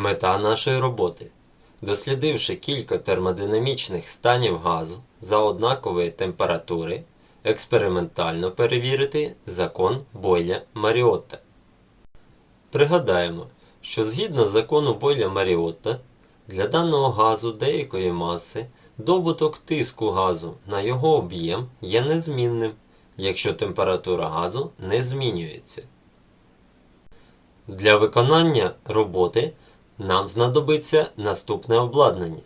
Мета нашої роботи. Дослідивши кілька термодинамічних станів газу за однакової температури, експериментально перевірити закон Бойля Маріотта. Пригадаємо, що згідно закону Бойля Маріотта, для даного газу деякої маси добуток тиску газу на його об'єм є незмінним, якщо температура газу не змінюється. Для виконання роботи нам знадобиться наступне обладнання: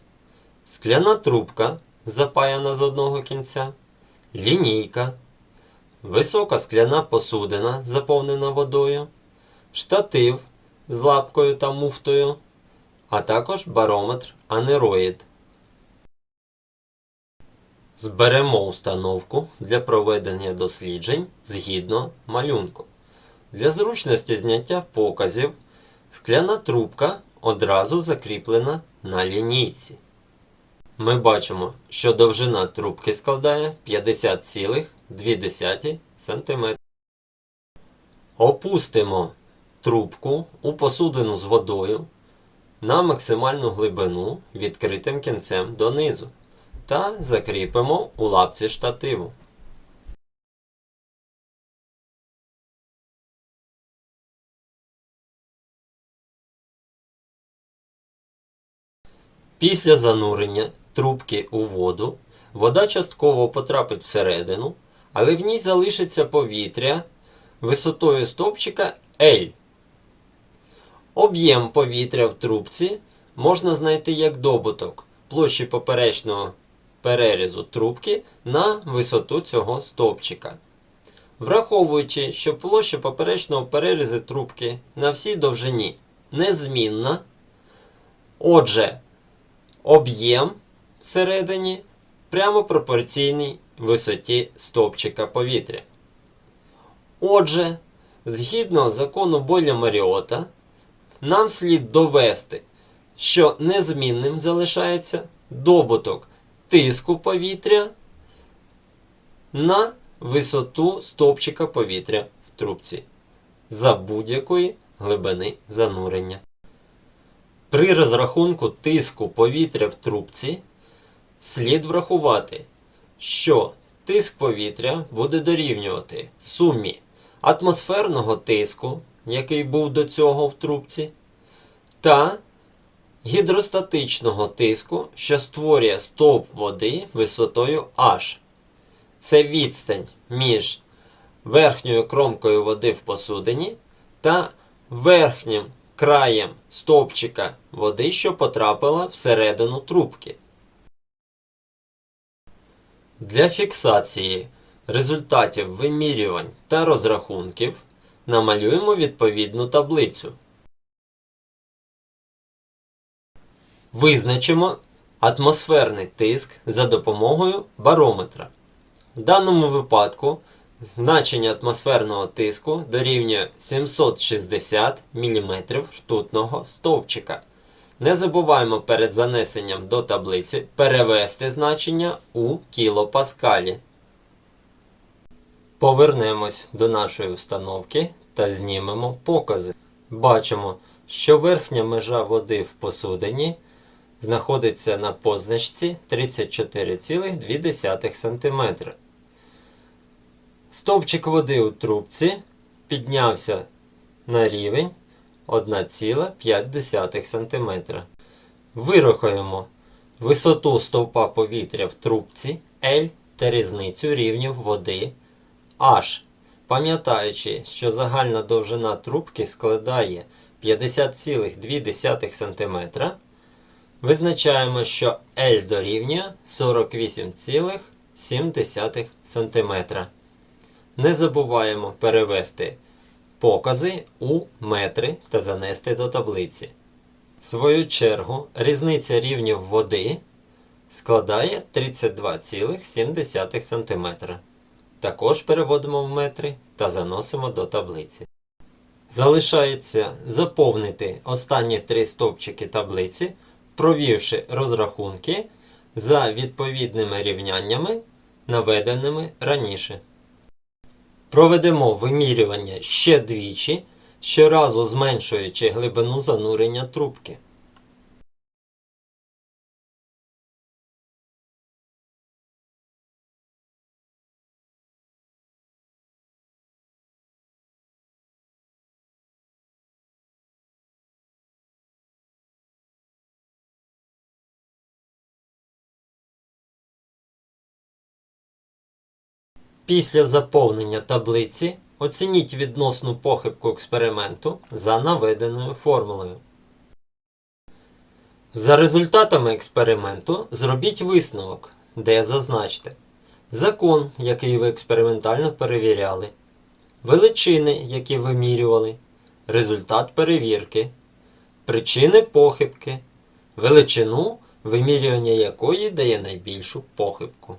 скляна трубка, запаяна з одного кінця, лінійка, висока скляна посудина, заповнена водою, штатив з лапкою та муфтою, а також барометр анероїд. Зберемо установку для проведення досліджень згідно малюнку. Для зручності зняття показів скляна трубка одразу закріплена на лінійці. Ми бачимо, що довжина трубки складає 50,2 см. Опустимо трубку у посудину з водою на максимальну глибину відкритим кінцем донизу та закріпимо у лапці штативу. Після занурення трубки у воду вода частково потрапить всередину, але в ній залишиться повітря висотою стовпчика L. Об'єм повітря в трубці можна знайти як добуток площі поперечного перерізу трубки на висоту цього стовпчика. Враховуючи, що площа поперечного перерізу трубки на всій довжині незмінна, отже, об'єм всередині прямо пропорційний висоті стовпчика повітря. Отже, згідно закону Бойля Маріота, нам слід довести, що незмінним залишається добуток тиску повітря на висоту стовпчика повітря в трубці за будь-якої глибини занурення. При розрахунку тиску повітря в трубці слід врахувати, що тиск повітря буде дорівнювати сумі атмосферного тиску, який був до цього в трубці, та гідростатичного тиску, що створює стовп води висотою H. Це відстань між верхньою кромкою води в посудині та верхнім краєм стовпчика води, що потрапила всередину трубки. Для фіксації результатів вимірювань та розрахунків намалюємо відповідну таблицю. Визначимо атмосферний тиск за допомогою барометра. В даному випадку значення атмосферного тиску дорівнює 760 мм ртутного стовпчика. Не забуваємо перед занесенням до таблиці перевести значення у кілопаскалі. Повернемось до нашої установки та знімемо покази. Бачимо, що верхня межа води в посудині знаходиться на позначці 34,2 см. Стовпчик води у трубці піднявся на рівень 1,5 см. Вирахуємо висоту стовпа повітря в трубці L та різницю рівнів води H. Пам'ятаючи, що загальна довжина трубки складає 50,2 см, визначаємо, що L дорівнює 48,7 см. Не забуваємо перевести покази у метри та занести до таблиці. В свою чергу, різниця рівнів води складає 32,7 см. Також переводимо в метри та заносимо до таблиці. Залишається заповнити останні три стовпчики таблиці, провівши розрахунки за відповідними рівняннями, наведеними раніше. Проведемо вимірювання ще двічі, щоразу зменшуючи глибину занурення трубки. Після заповнення таблиці оцініть відносну похибку експерименту за наведеною формулою. За результатами експерименту зробіть висновок, де зазначте закон, який ви експериментально перевіряли, величини, які вимірювали, результат перевірки, причини похибки, величину, вимірювання якої дає найбільшу похибку.